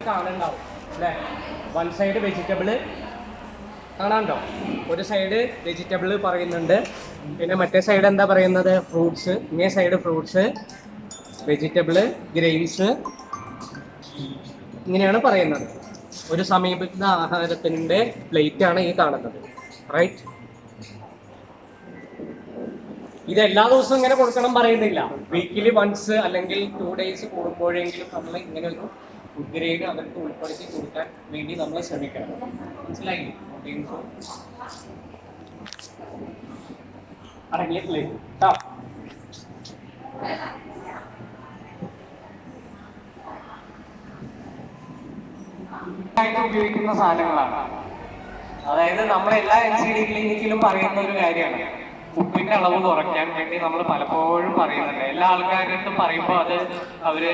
കാണുന്നുണ്ടാവും അല്ലേ? One side vegetable കാണാണ്ടോ ഒരു സൈഡ് വെജിറ്റബിൾ പറയുന്നുണ്ട്. പിന്നെ മറ്റേ സൈഡ് എന്താ പറയുന്നത്? ഫ്രൂട്ട്സ് ഇങ്ങേ സൈഡ് ഫ്രൂട്ട്സ് വെജിറ്റബിൾ ഗ്രെയിൻസ് ഇങ്ങനെയാണ് പറയുന്നത്. ഒരു സമീപിക്കുന്ന ആഹാരത്തിന്റെ പ്ലേറ്റ് ആണ് ഈ കാണുന്നത്. റൈറ്റ് ഇത് എല്ലാ ദിവസവും ഇങ്ങനെ കൊടുക്കണം പറയുന്നില്ല. വീക്കിലി വൺസ് അല്ലെങ്കിൽ ടു ഡേയ്സ് കൂടുമ്പോഴെങ്കിലും നമ്മൾ ഇങ്ങനെ ഒരു ഫുഡ് ഗ്രേഡ് അവർക്ക് ഉൾപ്പെടുത്തി കൊടുക്കാൻ വേണ്ടി നമ്മൾ ശ്രമിക്കണം. മനസ്സിലായില്ലേ? അടങ്ങിയിട്ടില്ലേ ഉപയോഗിക്കുന്ന സാധനങ്ങളാണ്. അതായത് നമ്മൾ എല്ലാ എൻ സി ഡി ക്ലിനിക്കിലും പറയുന്ന ഒരു കാര്യമാണ്. ഉപ്പിന്റെ അളവ് കുറയ്ക്കാൻ വേണ്ടി നമ്മൾ പലപ്പോഴും പറയുന്നുണ്ട്. എല്ലാ ആൾക്കാരുടെ പറയുമ്പോൾ അത് അവർ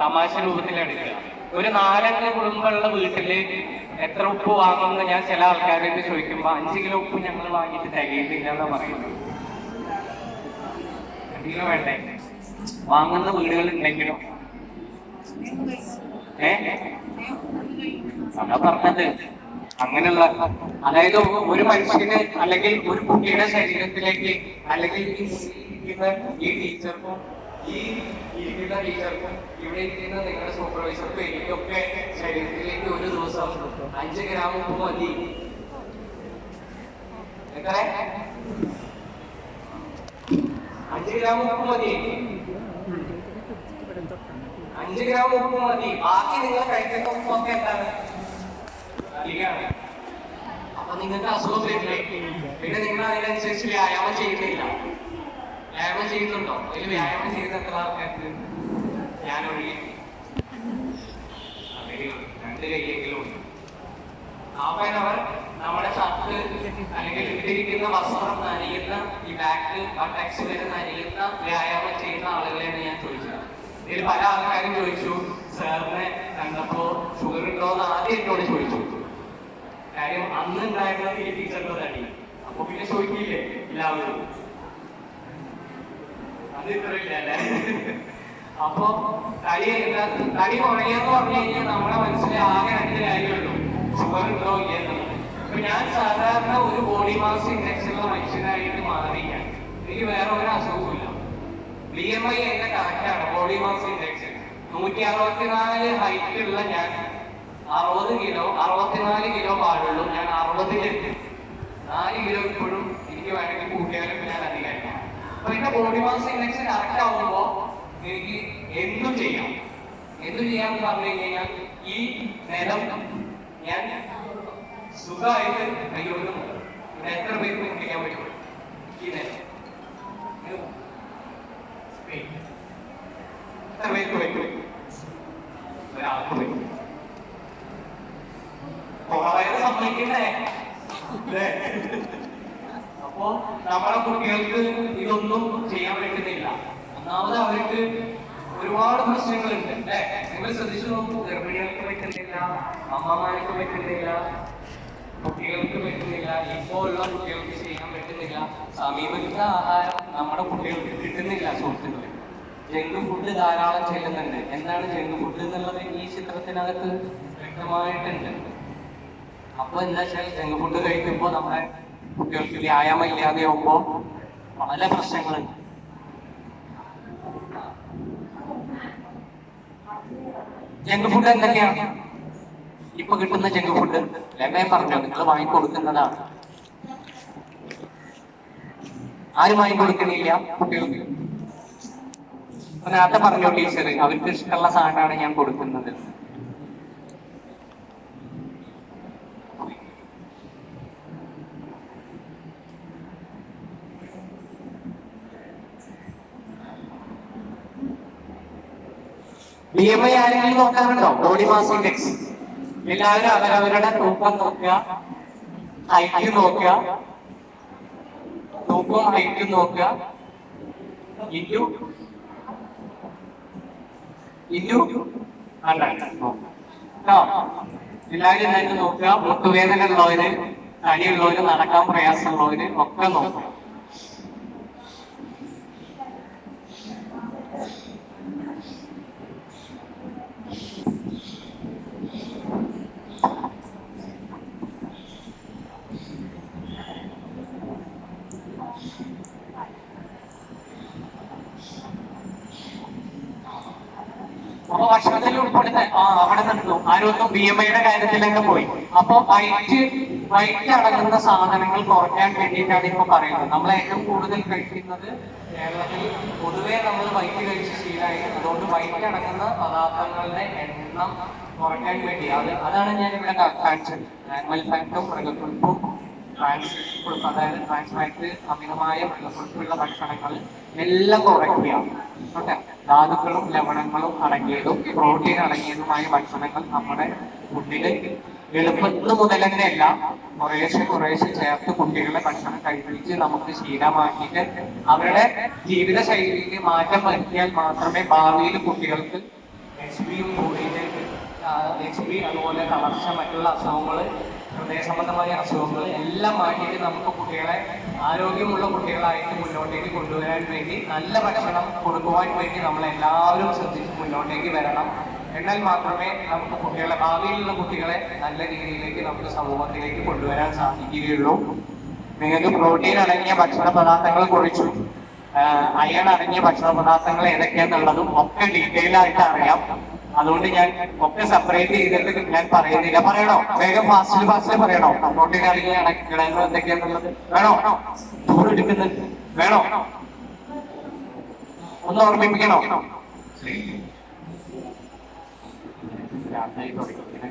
തമാശ രൂപത്തിലെടുക്കുക ഒരു നാലംഗ കുടുംബമുള്ള വീട്ടിൽ എത്ര ഉപ്പ് വാങ്ങുമെന്ന് ഞാൻ ചില ആൾക്കാരോട് ചോദിക്കുമ്പോൾ അഞ്ച് കിലോ ഉപ്പ് ഞങ്ങൾ വാങ്ങിയിട്ട് തികയുന്നില്ല എന്ന് പറയുന്നത്. അഞ്ച് കിലോ വേണ്ടേ? വാങ്ങുന്ന വീടുകൾ ഉണ്ടെങ്കിലും? ഏ? പറഞ്ഞത് അങ്ങനെയുള്ള അതായത് ഒരു മനുഷ്യന് അല്ലെങ്കിൽ ഒരു കുട്ടിയുടെ ശരീരത്തിലേക്ക് അല്ലെങ്കിൽ ഈ ടീച്ചർക്കും ഈ ഇരിക്കുന്ന ടീച്ചർക്കും ഇവിടെ ഇരിക്കുന്ന നിങ്ങളുടെ സൂപ്പർവൈസർക്കും എനിക്കൊക്കെ ശരീരത്തിലേക്ക് ഒരു ദിവസം അഞ്ച് ഗ്രാം ഉപ്പ് മതി. എത്ര? അഞ്ച് ഗ്രാം ഉപ്പ് മതി. അഞ്ച് ഗ്രാം ഉപ്പ് മതി. ബാക്കി നിങ്ങൾ കഴിക്കുന്ന ഉപ്പൊക്കെ എന്താണ്? അധികമാണ് അപ്പൊ നിങ്ങൾക്ക് അസുഖം വരില്ലേ പിന്നെ നിങ്ങൾ അതിനനുസരിച്ച് വ്യായാമം ചെയ്യുന്നില്ല. വ്യായാമം ചെയ്യുന്നുണ്ടോ? അതിൽ വ്യായാമം ചെയ്യുന്ന എത്ര ആൾക്കാർക്ക്? ഞാൻ ഒഴികെ. രണ്ട് കൈയെങ്കിലും അവർ നമ്മുടെ ഷർട്ട് അല്ലെങ്കിൽ ഇട്ടിരിക്കുന്ന വസ്ത്രം നനയുന്ന ഈ ബാക്ക് ആ ടെക്സ് വരെ നനയുന്ന വ്യായാമം ചെയ്യുന്ന ആളുകളെയാണ് ഞാൻ ചോദിച്ചത്. ഇതിൽ പല ആൾക്കാരും ചോദിച്ചു സാറിനെ കണ്ടപ്പോ ഷുഗർ ഉണ്ടോ എന്ന് ആദ്യം എന്നോട് ചോദിച്ചു. കാര്യം അന്ന് ഉണ്ടായിരുന്ന ഈ ടീച്ചർ തടി അപ്പൊ പിന്നെ ചോദിക്കില്ലേ എല്ലാവരും? അത് ഇത്രയില്ല അല്ലേ? അപ്പൊ തടി എന്താ തടി കുറയെന്ന് പറഞ്ഞു കഴിഞ്ഞാൽ നമ്മുടെ മനസ്സിലെ ആകെ രണ്ട് കാര്യമുള്ളൂ ഷുഗർ ഉണ്ടോ ഇല്ല എന്നുള്ളത്. അപ്പൊ ഞാൻ സാധാരണ ഒരു ബോഡി മാസ് ഇൻഡെക്സ് ഉള്ള മനുഷ്യനായിട്ട് മാറി ഞാൻ എനിക്ക് വേറെ ഒരു അസുഖമില്ല ബി എം ഐ എന്റെ കറക്റ്റാണ് ബോഡി മാസ് ഇൻഡെക്സ് നൂറ്റി അറുപത്തിനാല് ഹൈറ്റ് ഉള്ള ഞാൻ അറുപത് കിലോ അറുപത്തിനാല് കിലോ പാടുള്ളൂ. ഞാൻ അറുപതിലെത്തി നാല് കിലോ ഇപ്പോഴും എനിക്ക് വേണമെങ്കിൽ കൂട്ടിയാലും ഞാൻ അധികാരിക്കാം അപ്പൊ എന്റെ ബോഡി മാസ് ഇൻഡെക്സ് കറക്റ്റ് ആവുമ്പോ എനിക്ക് എന്തും ചെയ്യാം. എന്തും ചെയ്യാന്ന് പറഞ്ഞു കഴിഞ്ഞാൽ ഈ നിലം ഞാൻ സുഖമായിട്ട് മുട്ടും. ഇത് എത്ര പേർക്ക് മുട്ടിക്കാൻ പറ്റും? ഈ നിലം. എത്ര പേർക്ക് പറ്റും? ഒരാൾക്ക് പറ്റും. കുറവായത് സമ്മതിക്കണ്ടേ? അപ്പോ നമ്മുടെ കുട്ടികൾക്ക് ഇതൊന്നും ചെയ്യാൻ പറ്റുന്നില്ല. ഒന്നാമത് അവർക്ക് ഒരുപാട് പ്രശ്നങ്ങളുണ്ട് അല്ലേ? നിങ്ങൾ ശ്രദ്ധിച്ചു നോക്കൂ ഗർഭിണികൾക്ക് പറ്റുന്നില്ല അമ്മമാർക്ക് പറ്റുന്നില്ല കുട്ടികൾക്ക് പറ്റുന്നില്ല ഇപ്പോ ഉള്ള കുട്ടികൾക്ക് ചെയ്യാൻ പറ്റുന്നില്ല. സമീപത്തുന്ന ആഹാരം നമ്മുടെ കുട്ടികൾക്ക് കിട്ടുന്നില്ല സുഹൃത്തുക്കളെ. ജങ്ക് ഫുഡ് ധാരാളം ചെല്ലുന്നുണ്ട്. എന്താണ് ജങ്ക് ഫുഡ് എന്നുള്ളത്? ഈ ചിത്രത്തിനകത്ത് വ്യക്തമായിട്ടുണ്ട്. അപ്പൊ എന്താ വെച്ചാൽ ജങ്ക് ഫുഡ് കഴിക്കുമ്പോൾ നമ്മുടെ കുട്ടികൾക്ക് വ്യായാമം ഇല്ലാതെ ആവുമ്പോ പല പ്രശ്നങ്ങളുണ്ട് ജങ്ക് ഫുഡ് എന്തൊക്കെയാണ്? ഇപ്പൊ കിട്ടുന്ന ജങ്ക് ഫുഡ് രമേ പറഞ്ഞു നിങ്ങൾ വാങ്ങിക്കൊടുക്കുന്നതാണ്. ആരും വാങ്ങിക്കൊടുക്കണില്ല കുട്ടികൾക്ക്. നേരത്തെ പറഞ്ഞു ടീച്ചർ അവർക്ക് ഇഷ്ടമുള്ള സാധനമാണ് ഞാൻ കൊടുക്കുന്നത്. ഐ ആരെങ്കിലും നോക്കാറുണ്ടോ? ബോഡി മാസ് ഇൻഡെക്സ് എല്ലാവരും അവരവരുടെ തൂക്കം നോക്കുക ഹൈറ്റ് നോക്കുക. തൂക്കവും ഹൈറ്റും നോക്കുക. ഇന്റു ഇന്റു ഹൺഡ്രഡ് എല്ലാവരും നോക്കുക. മുട്ടുവേദന ഉള്ളവര് തടിയുള്ളവര് നടക്കാൻ പ്രയാസമുള്ളവര് ഒക്കെ നോക്കുക കേരളത്തിൽ ഉൾപ്പെടുന്ന ആ, അവിടെ നിന്നു ആരൊന്നും ബി എം ഐയുടെ കാര്യത്തിലൊക്കെ പോയി. അപ്പൊ വൈറ്റ് വൈറ്റ് അടങ്ങുന്ന സാധനങ്ങൾ കുറയ്ക്കാൻ വേണ്ടിയിട്ടാണ് ഇപ്പൊ പറയുന്നത്. നമ്മൾ ഏറ്റവും കൂടുതൽ കഴിക്കുന്നത് കേരളത്തിൽ പൊതുവേ നമ്മൾ വൈറ്റ് കഴിച്ച് ശീലമായി അതുകൊണ്ട് വൈറ്റ് അടങ്ങുന്ന പദാർത്ഥങ്ങളുടെ എണ്ണം കുറയ്ക്കാൻ വേണ്ടി. അത് അതാണ് ഞാൻ ഇവിടെ കാണിച്ചത്. ആനിമൽ ഫാക്ടും മൃഗക്കൊഴുപ്പും ട്രാൻസ് അതായത് ട്രാൻസ് അമിതമായ വെള്ളക്കൊഴുപ്പുള്ള ഭക്ഷണങ്ങൾ എല്ലാം കുറയ്ക്കുകയാണ് ഓക്കെ? ധാതുക്കളും ലവണങ്ങളും അടങ്ങിയതും പ്രോട്ടീൻ അടങ്ങിയതുമായ ഭക്ഷണങ്ങൾ നമ്മുടെ കുട്ടികൾ എളുപ്പത്തിൽ മുതൽ തന്നെയല്ല കുറേശ്ശെ കുറേശ്ശെ ചേർത്ത് കുട്ടികളെ ഭക്ഷണം കഴിപ്പിച്ച് നമുക്ക് ശീലമാക്കിയിട്ട് അവരുടെ ജീവിത ശൈലിയിൽ മാറ്റം വരുത്തിയാൽ മാത്രമേ ഭാവിയിൽ കുട്ടികൾക്ക് എച്ച് കൂടിയിട്ട് എച്ച് പി അതുപോലെ തളർച്ച മറ്റുള്ള അസുഖങ്ങൾ ഹൃദയ സംബന്ധമായ അസുഖങ്ങൾ എല്ലാം മാറ്റിയിട്ട് നമുക്ക് കുട്ടികളെ ആരോഗ്യമുള്ള കുട്ടികളായിട്ട് മുന്നോട്ടേക്ക് കൊണ്ടുവരാൻ വേണ്ടി നല്ല ഭക്ഷണം കൊടുക്കുവാൻ വേണ്ടി നമ്മൾ എല്ലാവരും ശ്രദ്ധിച്ച് മുന്നോട്ടേക്ക് വരണം. എന്നാൽ മാത്രമേ നമുക്ക് കുട്ടികളെ ഭാവിയിലുള്ള കുട്ടികളെ നല്ല രീതിയിലേക്ക് നമുക്ക് സമൂഹത്തിലേക്ക് കൊണ്ടുവരാൻ സാധിക്കുകയുള്ളൂ. നിങ്ങൾക്ക് പ്രോട്ടീൻ അടങ്ങിയ ഭക്ഷണ പദാർത്ഥങ്ങൾ കുറിച്ചും അയൺ അടങ്ങിയ ഭക്ഷണ പദാർത്ഥങ്ങൾ ഏതൊക്കെയാണെന്നുള്ളതും ഒക്കെ ഡീറ്റെയിൽ ആയിട്ട് അറിയാം. അതുകൊണ്ട് ഞാൻ ഒക്കെ സെപ്പറേറ്റ് ചെയ്തിട്ട് ഞാൻ പറയുന്നില്ല. പറയണോ? വേഗം ഫാസ്റ്റിൽ ഫാസ്റ്റിൽ പറയണോ? പ്രോട്ടീൻ അടങ്ങിയ ഘടകങ്ങൾ എന്തൊക്കെയാന്നുള്ളത് വേണോ? എടുക്കുന്നുണ്ട് വേണോ? ഒന്ന് ഓർമ്മിപ്പിക്കണോ? രാത്രി തുടങ്ങി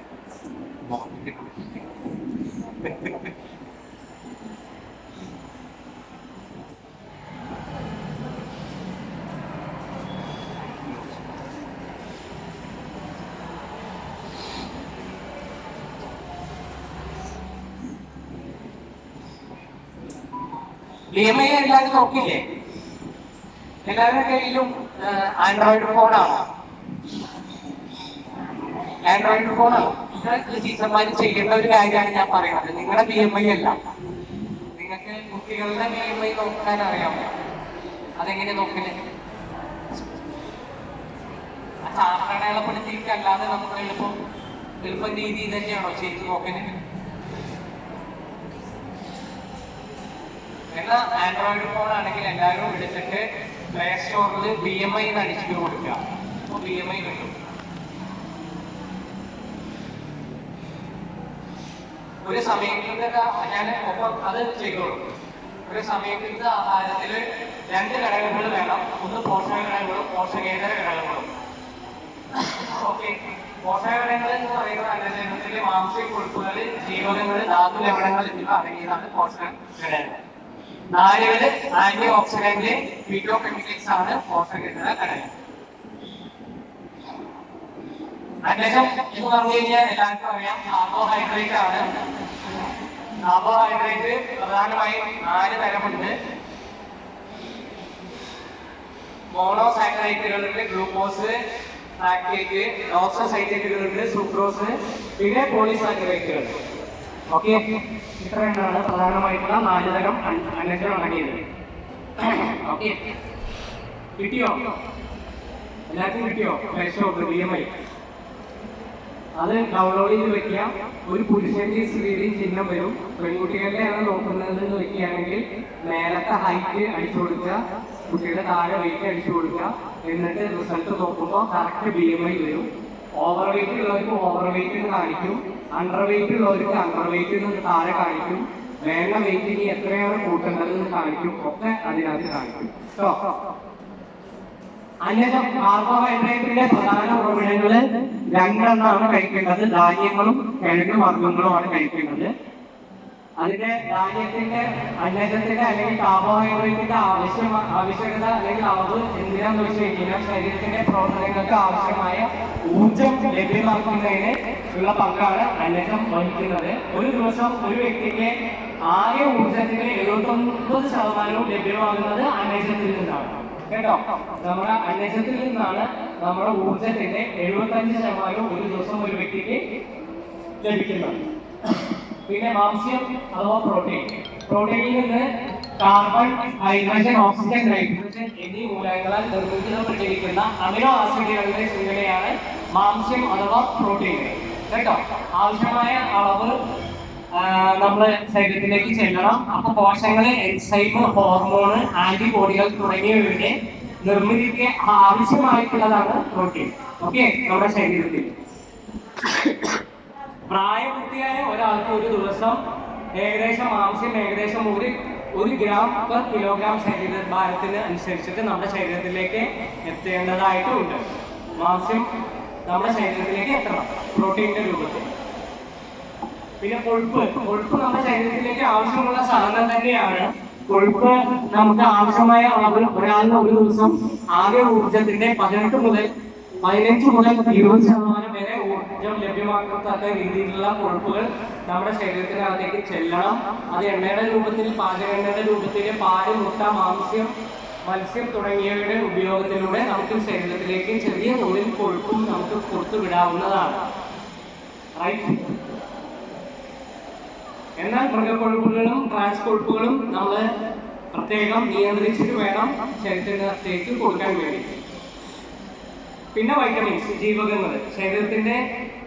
ഐ എല്ലാവരും നോക്കില്ലേ എല്ലാവരുടെ കയ്യിലും ആൻഡ്രോയിഡ് ഫോണാണ് ആൻഡ്രോയിഡ് ഫോണാണ് ഇത് ടീച്ചർമാർ ചെയ്യേണ്ട ഒരു കാര്യമാണ് ഞാൻ പറയുന്നത്. നിങ്ങളുടെ ബി എം ഐ അല്ല. നിങ്ങൾക്ക് കുട്ടികളുടെ ബി എം ഐ നോക്കാൻ അറിയാമോ? അതെങ്ങനെ നോക്കില്ലേ ചാർട്ടേഡ് അല്ലാതെ നമുക്ക് എളുപ്പം എളുപ്പം രീതി തന്നെയാണോ ചെയ്ത് നോക്കൽ? എന്നാൽ ആൻഡ്രോയിഡ് ഫോൺ ആണെങ്കിൽ എല്ലാവരും എടുത്തിട്ട് പ്ലേ സ്റ്റോറിൽ ബി എം ഐ അടിച്ചിട്ട് കൊടുക്കുക. അപ്പോൾ ബി എം ഐ കിട്ടും. ഒരു സമയത്ത് ഞാൻ ഒപ്പം അത് ചെയ്തോളൂ. ഒരു സമയത്ത് ആഹാരത്തിൽ രണ്ട് ഘടകങ്ങൾ വേണം. ഒന്ന് പോഷക ഘടകങ്ങളും പോഷകേതര ഘടകങ്ങളും. ഓക്കെ. പോഷക ഘടകങ്ങൾ എന്ന് പറയുന്നത് അന്നജനത്തിലെ മാംസ്യ കൊഴുപ്പുകൾ ജീവകങ്ങൾ ധാതു ലവണങ്ങൾ എന്നിവ അടങ്ങിയതാണ് പോഷക ഘടകങ്ങൾ. നാലുകൾ ആന്റി ഓക്സിഡന്റ് ഫിറ്റോ കെമിക്കൽസ് ആണ് പോഷകേതര ഘടകം അന്നജം എന്ന് പറഞ്ഞു കഴിഞ്ഞാൽ എല്ലാവർക്കും അറിയാം കാർബോഹൈഡ്രേറ്റ് ആണ്. കാർബോഹൈഡ്രേറ്റ് പ്രധാനമായും നാല് തരമുണ്ട്. മോണോസാക്കറൈറ്റുകളുണ്ട് ഗ്ലൂക്കോസ് ലാക്ടേറ്റ് ഓക്സോസൈറ്റേറ്റുകളുണ്ട് സുക്രോസ് പിന്നെ പോളിസാക്കറൈറ്റുകൾ ഓക്കെ. ഇത്രയാണ് പ്രധാനമായിട്ടുള്ള നാല് തരം അടങ്ങിയത് ഓക്കെ. കിട്ടിയോ? എല്ലാവർക്കും കിട്ടിയോ? സ്റ്റോറിൽ ബി അത് ഡൗൺലോഡ് ചെയ്ത് വെക്കുക. ഒരു പുരുഷന്റെ സ്ത്രീയുടെയും ചിഹ്നം വരും. പെൺകുട്ടികളുടെയാണ് നോക്കുന്നത് എന്ന് വെക്കുകയാണെങ്കിൽ മേലത്തെ ഹൈറ്റ് അടിച്ചു കൊടുക്കുക. കുട്ടിയുടെ താഴെ വെയിറ്റ് അടിച്ചു കൊടുക്കുക. എന്നിട്ട് റിസൾട്ട് നോക്കുമ്പോൾ കറക്റ്റ് ബി എം ഐ വരും. ഓവർ വെയിറ്റ് ഉള്ളവർക്ക് ഓവർ വെയിറ്റ് കാണിക്കും. അണ്ടർ വെയിറ്റ് ഉള്ളവർക്ക് അണ്ടർ വെയിറ്റ് എന്ന് താഴെ കാണിക്കും. വേണ്ട വെയിറ്റ് ഇനി എത്രയാണ് കൂട്ടേണ്ടത് എന്ന് കാണിക്കും. ഒക്കെ അതിനകത്ത് കാണിക്കും. കേട്ടോ കാർബോഹൈഡ്രേറ്റിന്റെ പ്രധാന ഉറവിടങ്ങൾ രണ്ടെണ്ണമാണ് കഴിക്കേണ്ടത്. ധാന്യങ്ങളും കിഴങ്ങ് വർഗങ്ങളുമാണ് കഴിക്കേണ്ടത്. അതിന്റെ ധാന്യത്തിന്റെ അന്നജത്തിന്റെ അല്ലെങ്കിൽ കാർബോഹൈഡ്രേറ്റിന്റെ ആവശ്യം ആവശ്യകത അല്ലെങ്കിൽ അളവ് എന്തിനാന്ന് വെച്ച് കഴിഞ്ഞാൽ ശരീരത്തിന്റെ പ്രവർത്തനങ്ങൾക്ക് ആവശ്യമായ ഊർജം ലഭ്യമാക്കുന്നതിന് ഉള്ള പങ്കാണ് അന്നജം വഹിക്കുന്നത്. ഒരു ദിവസം ഒരു വ്യക്തിക്ക് ആകെ ഊർജത്തിന്റെ എഴുപത്തി ഒമ്പത് ശതമാനവും ലഭ്യമാകുന്നത് അന്നജത്തിൽ നിന്നാണ്. കേട്ടോ? നമ്മുടെ അന്നജത്തിൽ നിന്നാണ് നമ്മുടെ ഊർജത്തിന്റെ എഴുപത്തഞ്ച് ശതമാനവും ഒരു ദിവസം ഒരു വ്യക്തിക്ക് ലഭിക്കുന്നത്. പിന്നെ മാംസ്യം അഥവാ പ്രോട്ടീൻ പ്രോട്ടീനിൽ നിന്ന് കാർബൺ ഹൈഡ്രജൻ ഓക്സിജൻ നൈട്രജൻ എന്നീ മൂലകങ്ങളാൽ നിർമ്മിക്കപ്പെട്ടിരിക്കുന്ന അമിനോ ആസിഡുകളുടെ ശൃംഖലയാണ് മാംസ്യം അഥവാ പ്രോട്ടീൻ കേട്ടോ? ആവശ്യമായ അളവ് നമ്മുടെ ശരീരത്തിലേക്ക് ചെല്ലണം. അപ്പൊ കോശങ്ങളെ എൻസൈം ഹോർമോണ് ആന്റിബോഡികൾ തുടങ്ങിയവയുടെ നിർമ്മിതിക്ക് ആവശ്യമായിട്ടുള്ളതാണ് പ്രോട്ടീൻ ഓക്കെ നമ്മുടെ ശരീരത്തിൽ. പ്രായപൂർത്തിയായ ഒരാൾക്ക് ഒരു ദിവസം ഏകദേശം മാംസ്യം ഏകദേശം ഒരു ഒരു ഗ്രാം പെർ കിലോഗ്രാം ശരീര ഭാരത്തിന് അനുസരിച്ചിട്ട് നമ്മുടെ ശരീരത്തിലേക്ക് എത്തേണ്ടതായിട്ടുണ്ട്. മാംസ്യം നമ്മുടെ ശരീരത്തിലേക്ക് എത്തണം പ്രോട്ടീന്റെ രൂപത്തിൽ. പിന്നെ കൊഴുപ്പ്. കൊഴുപ്പ് നമ്മുടെ ശരീരത്തിലേക്ക് ആവശ്യമുള്ള സാധനം തന്നെയാണ്. കൊഴുപ്പ് നമുക്ക് ആവശ്യമായ അളവിൽ ഒരാളിന് ഒരു ദിവസം ആകെ ഊർജത്തിന്റെ പതിനെട്ട് മുതൽ പതിനഞ്ച് മുതൽ ഇരുപത് ശതമാനം വരെ ലഭ്യമാക്കത്തക്ക രീതിയിലുള്ള കൊഴുപ്പുകൾ നമ്മുടെ ശരീരത്തിനകത്തേക്ക് ചെല്ലണം. അത് എണ്ണയുടെ രൂപത്തിൽ പാചക എണ്ണയുടെ രൂപത്തിൽ പാൽ മുട്ട മാംസ്യം മത്സ്യം തുടങ്ങിയവയുടെ ഉപയോഗത്തിലൂടെ നമുക്ക് ശരീരത്തിലേക്ക് ചെറിയ തോതിൽ കൊഴുപ്പും നമുക്ക് കൊടുത്തു വിടാവുന്നതാണ്. എന്നാൽ മൃഗക്കൊഴുപ്പുകളും ട്രാൻസ് കൊഴുപ്പുകളും നമ്മൾ പ്രത്യേകം നിയന്ത്രിച്ചിട്ട് വേണം ശരീരത്തിനകത്തേക്ക് കൊടുക്കാൻ വേണ്ടി. പിന്നെ വൈറ്റമിൻസ് ജീവകങ്ങൾ. ശരീരത്തിന്റെ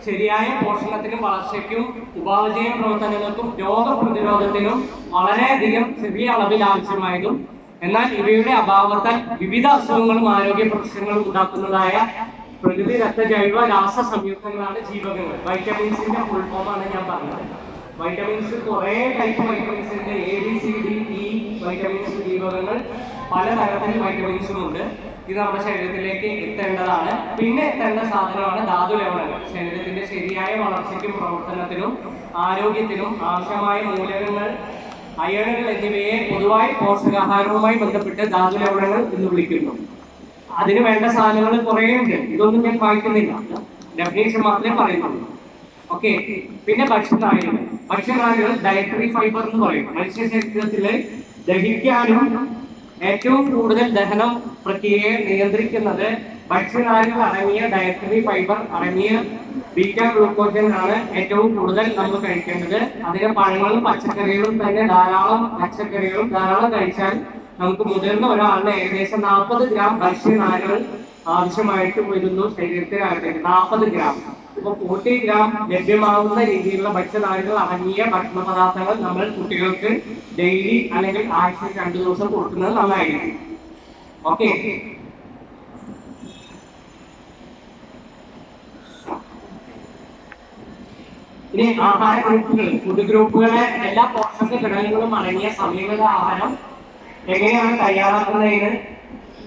ശരിയായ പോഷണത്തിനും വളർച്ചയ്ക്കും ഉപാധിജയ പ്രവർത്തനങ്ങൾക്കും രോഗപ്രതിരോധത്തിനും വളരെയധികം ചെറിയ അളവിൽ ആവശ്യമായതും എന്നാൽ ഇവയുടെ അഭാവത്താൽ വിവിധ അസുഖങ്ങളും ആരോഗ്യ പ്രശ്നങ്ങളും ഉണ്ടാക്കുന്നതായ പ്രകൃതി രക്തജൈവ രാസ സംയുക്തങ്ങളാണ് ജീവകങ്ങൾ. വൈറ്റമിൻസിന്റെ ഫുൾ ഫോമാണ് ഞാൻ പറഞ്ഞത്. വൈറ്റമിൻസ് കുറേ ടൈപ്പ് വൈറ്റമിൻസ് ഉണ്ട്. A B C D E vitamins ജീവകങ്ങൾ. പല തരത്തിൽ വൈറ്റമിൻസും ഉണ്ട്. ഇത് നമ്മുടെ ശരീരത്തിലേക്ക് എത്തേണ്ടതാണ്. പിന്നെ എത്തേണ്ട സാധനമാണ് ധാതു ലവണങ്ങൾ. ശരീരത്തിന്റെ ശരിയായ വളർച്ചയ്ക്കും പ്രവർത്തനത്തിനും ആരോഗ്യത്തിനും ആവശ്യമായ മൂലകങ്ങൾ അയണുകൾ എന്നിവയെ പൊതുവായി പോഷകാഹാരവുമായി ബന്ധപ്പെട്ട് ധാതു ലവണങ്ങൾ എന്ന് വിളിക്കുന്നു. അതിന് വേണ്ട സാധനങ്ങൾ കുറേ ഉണ്ട്. ഇതൊന്നും ഞാൻ വായിക്കുന്നില്ല. ഡെഫിനേഷൻ മാത്രമേ പറയുന്നുള്ളൂ. ഓക്കെ പിന്നെ ഭക്ഷ്യനാരുകൾ ഭക്ഷ്യനാരുകൾ ഡയറ്ററി ഫൈബർ എന്ന് പറയും. മനുഷ്യ ശരീരത്തിലെ ദഹിക്കാനും ഏറ്റവും കൂടുതൽ ദഹനം പ്രക്രിയയെ നിയന്ത്രിക്കുന്നത് ഭക്ഷ്യനാരുകൾ അടങ്ങിയ ഡയറ്ററി ഫൈബർ അടങ്ങിയ ബീറ്റ ഗ്ലൂക്കോജൻ ആണ് ഏറ്റവും കൂടുതൽ നമ്മൾ കഴിക്കേണ്ടത്. അതിന് പഴങ്ങളും പച്ചക്കറികളും തന്നെ ധാരാളം പച്ചക്കറികളും ധാരാളം കഴിച്ചാൽ നമുക്ക് മുതിർന്ന ഒരാളിന് ഏകദേശം നാൽപ്പത് ഗ്രാം ഭക്ഷ്യനാരുകൾ ആവശ്യമായിട്ട് വരുന്നു ശരീരത്തിനകത്തേക്ക് നാൽപ്പത് ഗ്രാം ഇപ്പൊ ഫോർട്ടി ഗ്രാം ലഭ്യമാകുന്ന രീതിയിലുള്ള ഭക്ഷ്യധാരകൾ അടങ്ങിയ ഭക്ഷണ പദാർത്ഥങ്ങൾ നമ്മൾ കുട്ടികൾക്ക് ഡെയിലി അല്ലെങ്കിൽ ആഴ്ച രണ്ടു ദിവസം കൊടുക്കുന്നത് നന്നായിരിക്കും. ഓക്കെ ഇനി ആഹാര ഗ്രൂപ്പുകൾ ഫുഡ് ഗ്രൂപ്പുകളെ എല്ലാ പോഷക ഘടകങ്ങളും അടങ്ങിയ സമീകൃത ആഹാരം എങ്ങനെയാണ് തയ്യാറാക്കുന്നതിന്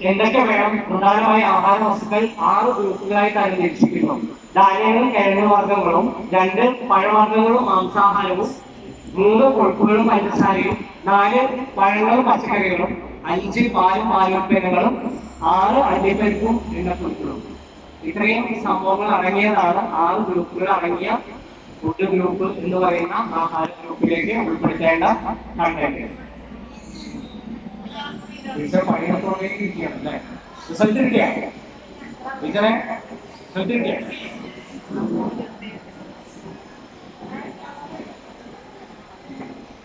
എന്തൊക്കെ വേണം? പ്രധാനമായ ആഹാര വസ്തുക്കൾ ആറ് ഗ്രൂപ്പുകളായി തരംതിരിച്ചിരിക്കുന്നു ധാന്യങ്ങളും കിഴങ്ങ് വർഗങ്ങളും രണ്ട് പഴവർഗങ്ങളും മാംസാഹാരവും മൂന്ന് കൊഴുപ്പുകളും പഞ്ചസാരയും നാല് പഴങ്ങളും പച്ചക്കറികളും അഞ്ച് പാലും പാലുൽപ്പന്നങ്ങളും ആറ് അണ്ടിപ്പരിപ്പും എണ്ണക്കുരുക്കളും ഇത്രയും സംഭവങ്ങൾ അടങ്ങിയതാണ് ആറ് ഗ്രൂപ്പുകൾ അടങ്ങിയ ഫുഡ് ഗ്രൂപ്പ് എന്ന് പറയുന്ന ആഹാര ഗ്രൂപ്പിലേക്ക് ഉൾപ്പെടുത്തേണ്ട കണ്ടന്റ് പണിയത്തോടെ ഇരിക്കുകയാണ് അല്ലേ? കിട്ടിയ ടീച്ചറെ കിട്ടിയ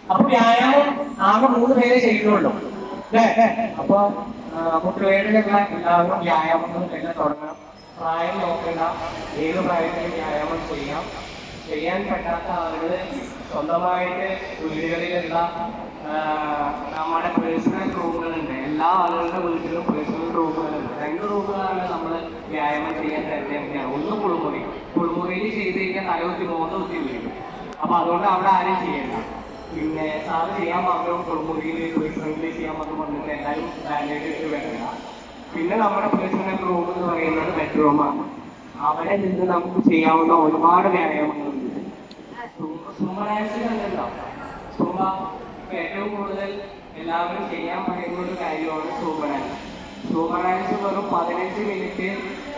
അപ്പൊ വ്യായാമം ആകെ മൂന്ന് പേരെ ചെയ്യുന്നുള്ളൂ അല്ലേ? അപ്പൊ കുട്ടികളിലൊക്കെ എല്ലാവരും വ്യായാമം എല്ലാം തുടങ്ങണം. പ്രായം നോക്കണ്ട. ഏത് പ്രായത്തിൽ വ്യായാമം ചെയ്യാം. ചെയ്യാൻ പറ്റാത്ത ആളുകൾ സ്വന്തമായിട്ട് വീടുകളിലുള്ള നമ്മുടെ പേഴ്സണൽ റൂമുകളുണ്ട് എല്ലാ ആളുകളുടെ വീട്ടിലും പേഴ്സണൽ റൂമുകളുണ്ട് രണ്ട് റൂമുകളാണ് നമ്മൾ വ്യായാമം ചെയ്യാൻ തരുന്നതൊക്കെയാണ് ഒന്ന് കുളിമുറി. കുളിമുറിയിൽ ചെയ്ത് കഴിഞ്ഞാൽ തലകുത്തി മോന്ന് കുത്തി വീഴും. അപ്പൊ അതുകൊണ്ട് അവിടെ ആരും ചെയ്യണ്ട. പിന്നെ സാറ് ചെയ്യാൻ മാത്രം കുളിമുറിയിൽ പേഴ്സണലിൽ ചെയ്യാൻ മാത്രം വന്നിട്ട് എല്ലാവരും ബാൻഡേഡ് ഇട്ട് വേണ്ട. പിന്നെ നമ്മുടെ പേഴ്സണൽ റൂം എന്ന് പറയുന്നത് ബെഡ്റൂമാണ് അവിടെ നിന്ന് നമുക്ക് ചെയ്യാവുന്ന ഒരുപാട് വ്യായാമങ്ങളുണ്ട്. ഏറ്റവും കൂടുതൽ എല്ലാവരും ചെയ്യാൻ പറയുന്ന ഒരു കാര്യമാണ് സൂമ ഡാൻസ് ഡാൻസ് വെറും പതിനഞ്ച് മിനിറ്റ്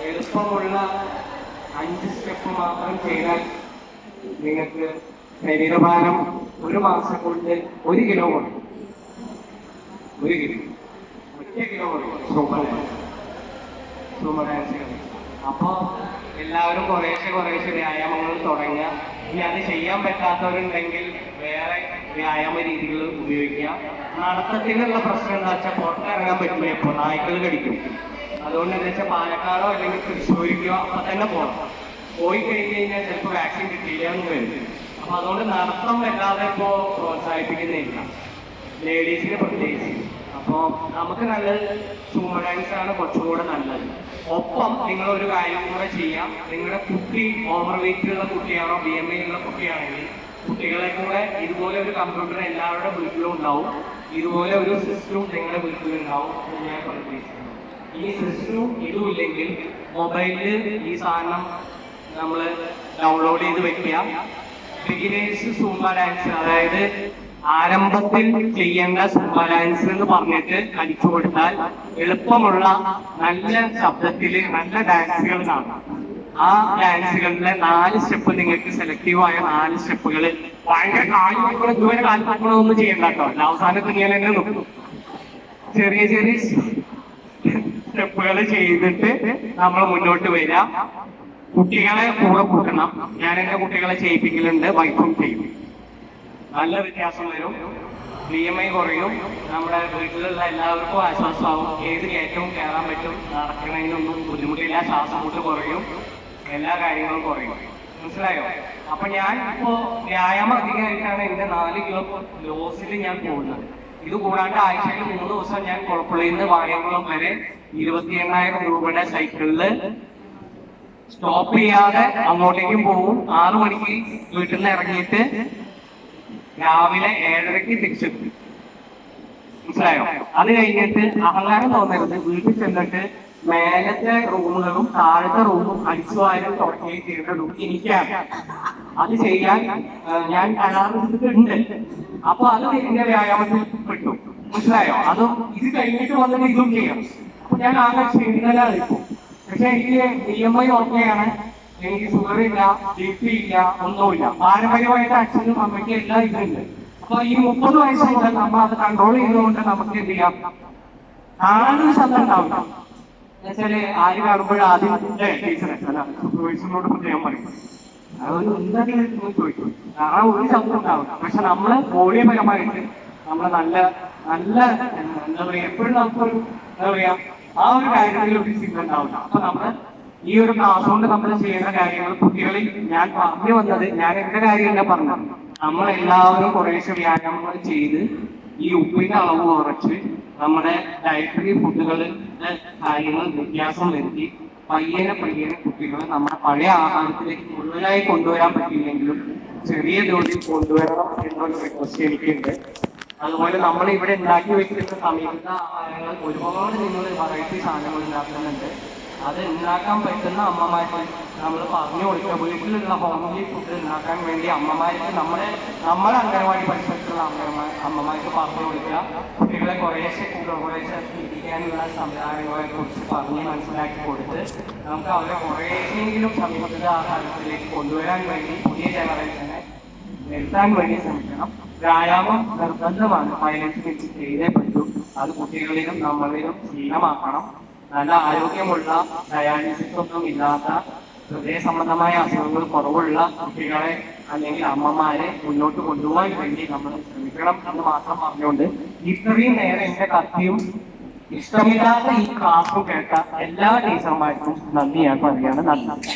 എളുപ്പമുള്ള അഞ്ച് സ്റ്റെപ്പ് മാത്രം ചെയ്താൽ നിങ്ങൾക്ക് ശരീരഭാരം ഒരു മാസം കൊണ്ട് ഒരു കിലോ കുറയും ഒരു കിലോ ഒറ്റ കിലോ കുറയും സൂമ ഡാൻസ് സൂമ അപ്പോ എല്ലാവരും കുറേശ്ശെ കുറേശ്ശെ വ്യായാമങ്ങൾ തുടങ്ങുക. ഇനി അത് ചെയ്യാൻ പറ്റാത്തവരുണ്ടെങ്കിൽ വേറെ വ്യായാമ രീതികൾ ഉപയോഗിക്കുക. നടത്തത്തിനുള്ള പ്രശ്നം എന്താ വെച്ചാൽ പുറത്തിറങ്ങാൻ പറ്റില്ല. ഇപ്പോൾ നായ്ക്കൾ കടിക്കും. അതുകൊണ്ട് എന്താ വെച്ചാൽ പാലക്കാടോ അല്ലെങ്കിൽ തൃശ്ശൂരിക്കോ അപ്പൊ തന്നെ പോകണം പോയി കഴിഞ്ഞ് കഴിഞ്ഞാൽ ചിലപ്പോൾ വാക്സിൻ കിട്ടിയില്ല എന്ന് വരും. അപ്പൊ അതുകൊണ്ട് നടത്തം വല്ലാതെ ഇപ്പോ പ്രോത്സാഹിപ്പിക്കുന്നില്ല. ലേഡീസിന് പ്രത്യേകിച്ച്. അപ്പോൾ നമുക്ക് നല്ലത് സൂമ ഡാൻസ് ആണ് കുറച്ചും കൂടെ നല്ലത്. ഒപ്പം നിങ്ങൾ ഒരു കാര്യം കൂടെ ചെയ്യാം. നിങ്ങളുടെ കുട്ടി ഓവർ വെയിറ്റ് ഉള്ള കുട്ടിയാണോ ബി എം ഐ ഉള്ള കുട്ടിയാണെങ്കിൽ കുട്ടികളെ കൂടെ ഇതുപോലെ ഒരു കമ്പ്യൂട്ടർ എല്ലാവരുടെ വീട്ടിലും ഉണ്ടാവും. ഇതുപോലെ ഒരു സിസ്റ്റവും നിങ്ങളുടെ വീട്ടിലും ഉണ്ടാവും എന്ന് ഞാൻ പ്രതീക്ഷിക്കുന്നു ഈ സിസ്റ്റവും ഇതും ഇല്ലെങ്കിൽ മൊബൈലിൽ ഈ സാധനം നമ്മൾ ഡൗൺലോഡ് ചെയ്ത് വെക്കുക. ബിഗിനേഴ്സ് സൂമ്പ ഡാൻസ് അതായത് ആരംഭത്തിൽ ചെയ്യേണ്ട സൂമ്പ ഡാൻസ് എന്ന് പറഞ്ഞിട്ട് അടിച്ചു കൊടുത്താൽ എളുപ്പമുള്ള നല്ല ശബ്ദത്തിൽ നല്ല ഡാൻസുകൾ കാണാം. ആ ഡാൻസുകളിലെ നാല് സ്റ്റെപ്പ് നിങ്ങൾക്ക് സെലക്റ്റീവായ നാല് സ്റ്റെപ്പുകൾ ഭയങ്കര കാലി ഇതുവരെ വെക്കണോ ഒന്നും ചെയ്യണ്ട കേട്ടോ. അവസാനത്ത് ഞാൻ തന്നെ നോക്കും? ചെറിയ ചെറിയ സ്റ്റെപ്പുകൾ ചെയ്തിട്ട് നമ്മൾ മുന്നോട്ട് വരിക. കുട്ടികളെ കൂടെ കൂട്ടണം ഞാൻ എന്റെ കുട്ടികളെ ചെയ്യിപ്പിക്കലുണ്ട്. വൈഫും ചെയ്യും. നല്ല വ്യത്യാസം വരും. ഐ കുറയും. നമ്മുടെ വീട്ടിലുള്ള എല്ലാവർക്കും ആശ്വാസമാവും. ഏത് കയറ്റവും കയറാൻ പറ്റും. നടക്കുന്നതിനൊന്നും ബുദ്ധിമുട്ടില്ല. ശ്വാസം കൂട്ട് കുറയും. എല്ലാ കാര്യങ്ങളും കുറയും. മനസ്സിലായോ? അപ്പൊ ഞാൻ ഇപ്പോ വ്യായാമം അധികമായിട്ടാണ് എന്റെ നാല് കിലോ ലോസിൽ ഞാൻ പോകുന്നത്. ഇത് കൂടാണ്ട് ആഴ്ചയിൽ മൂന്ന് ദിവസം ഞാൻ കുളപ്പുള്ളിയിൽ നിന്ന് വായംകുളം വരെ ഇരുപത്തി എണ്ണായിരം രൂപയുടെ സൈക്കിളിൽ സ്റ്റോപ്പ് ചെയ്യാതെ അങ്ങോട്ടേക്കും പോകും. ആറു മണിക്ക് വീട്ടിൽ നിന്ന് ഇറങ്ങിയിട്ട് രാവിലെ ഏഴരയ്ക്ക് തിരിച്ചെത്തും. മനസ്സിലായോ? അത് കഴിഞ്ഞിട്ട് അഹങ്കാരം തോന്നരുത്. വീട്ടിൽ ചെന്നിട്ട് മേലത്തെ റൂമുകളും താഴത്തെ റൂമും അടിച്ചു വാരും തുടങ്ങുകയും ചെയ്തിട്ടുള്ളൂ. എനിക്കാണ്. അത് ചെയ്യാൻ ഞാൻ കരാറെടുത്തിട്ടുണ്ട് അപ്പൊ അത് എന്റെ വ്യായാമത്തിൽ പെട്ടു. മനസ്സിലായോ? അതും ഇത് കഴിഞ്ഞിട്ട് വന്നിട്ട് ഇതും ചെയ്യാം അപ്പൊ ഞാൻ ആകെ ക്ഷീണിതലാണ് ഇപ്പൊ പക്ഷെ എനിക്ക് ഇ എം ഐ ഓർക്കുകയാണ് എനിക്ക് ഷുഗർ ഇല്ല ബി പി ഇല്ല ഒന്നുമില്ല. പാരമ്പര്യമായിട്ട് അച്ഛനും അമ്മയ്ക്കും എല്ലാം ഇതുണ്ട്. അപ്പൊ ഈ മുപ്പത് വയസ്സുകൊണ്ട് നമ്മൾ അത് കൺട്രോൾ ചെയ്തുകൊണ്ട് നമുക്ക് എന്ത് ചെയ്യാം? കാണാനൊരു ശബ്ദം ഉണ്ടാവില്ല എന്നുവെച്ചാൽ ആര് കാണുമ്പോഴും ആദ്യം ടീച്ചറെ അല്ല സൂപ്പർവൈസറിനോട് ചെയ്യാൻ പറയും. ചോദിക്കും. കാരണം ഒരു ശബ്ദം ഉണ്ടാവും പക്ഷെ നമ്മൾ മൂല്യപരമായിട്ട് നമ്മൾ നല്ല നല്ല എന്താ പറയാ എപ്പോഴും നമുക്കൊരു എന്താ പറയാ ആ ഒരു കാര്യത്തിൽ ഒരു ചിന്ത ഉണ്ടാവില്ല. അപ്പൊ നമ്മൾ ഈ ഒരു ക്ലാസ് കൊണ്ട് നമ്മൾ ചെയ്യുന്ന കാര്യങ്ങൾ കുട്ടികളിൽ ഞാൻ പറഞ്ഞു വന്നത് ഞാൻ എന്റെ കാര്യമല്ല പറഞ്ഞത്. നമ്മൾ എല്ലാവരും കുറേശ്ശെ വ്യായാമങ്ങൾ ചെയ്ത് ഈ ഉപ്പിന്റെ അളവ് കുറച്ച് നമ്മുടെ ഡയറ്ററി ഫുഡുകളിൽ കാര്യങ്ങൾ വ്യത്യാസം വരുത്തി പയ്യനെ പയ്യനെ കുട്ടികളെ നമ്മുടെ പഴയ ആഹാരത്തിലേക്ക് മുഴുവനായി കൊണ്ടുവരാൻ പറ്റിയില്ലെങ്കിലും ചെറിയ തോതിൽ കൊണ്ടുവരണം എന്നൊരു റിക്വസ്റ്റ് എനിക്കുണ്ട്. അതുപോലെ നമ്മൾ ഇവിടെ ഉണ്ടാക്കി വെക്കുന്ന സമീപത്ത ആഹാരങ്ങൾ ഒരുപാട് നിങ്ങൾ വെറൈറ്റി സാധനങ്ങൾ ഉണ്ടാക്കുന്നുണ്ട്. അത് ഉണ്ടാക്കാൻ പറ്റുന്ന അമ്മമാർക്ക് നമ്മൾ പറഞ്ഞു കൊടുക്കുക വീട്ടിലുള്ള ഹോംലി ഫുഡ് ഉണ്ടാക്കാൻ വേണ്ടി അമ്മമാർക്ക് നമ്മുടെ നമ്മുടെ അംഗനവാടി പരിസരത്തുള്ള അമ്മമാർ അമ്മമാർക്ക് പറഞ്ഞു കൊടുക്കുക കുട്ടികളെ കുറേശ്ശെ കുറേശ്ശെ ഇരിക്കാനുള്ള സംവിധാനങ്ങളെ കുറിച്ച് പറഞ്ഞ് മനസ്സിലാക്കി കൊടുത്ത് നമുക്ക് അവരെ കുറേശ്ശെങ്കിലും സമീപത്തെ ആഹാരത്തിലേക്ക് കൊണ്ടുവരാൻ വേണ്ടി പുതിയ ജനറേഷനെ വരുത്താൻ വേണ്ടി ശ്രമിക്കണം. വ്യായാമം നിർബന്ധമാണ്. പതിനഞ്ച് മിനിറ്റ് ചെയ്തേ പറ്റൂ. അത് കുട്ടികളിലും നമ്മളിലും ശീലമാക്കണം. നല്ല ആരോഗ്യമുള്ള ഡയാലിസിസ് ഒന്നും ഇല്ലാത്ത ഹൃദയ സംബന്ധമായ അസുഖങ്ങൾ കുറവുള്ള കുട്ടികളെ അല്ലെങ്കിൽ അമ്മമാരെ മുന്നോട്ട് കൊണ്ടുപോകാൻ വേണ്ടി നമ്മൾ ശ്രമിക്കണം എന്ന് മാത്രം പറഞ്ഞുകൊണ്ട് ഇത്രയും നേരം എന്റെ കത്തിയും ഇഷ്ടമില്ലാത്ത ഈ ക്ലാസ്സും കേട്ട എല്ലാ ടീച്ചർമാർക്കും നന്ദി ഞാൻ പറയുകയാണ്. നന്ദി.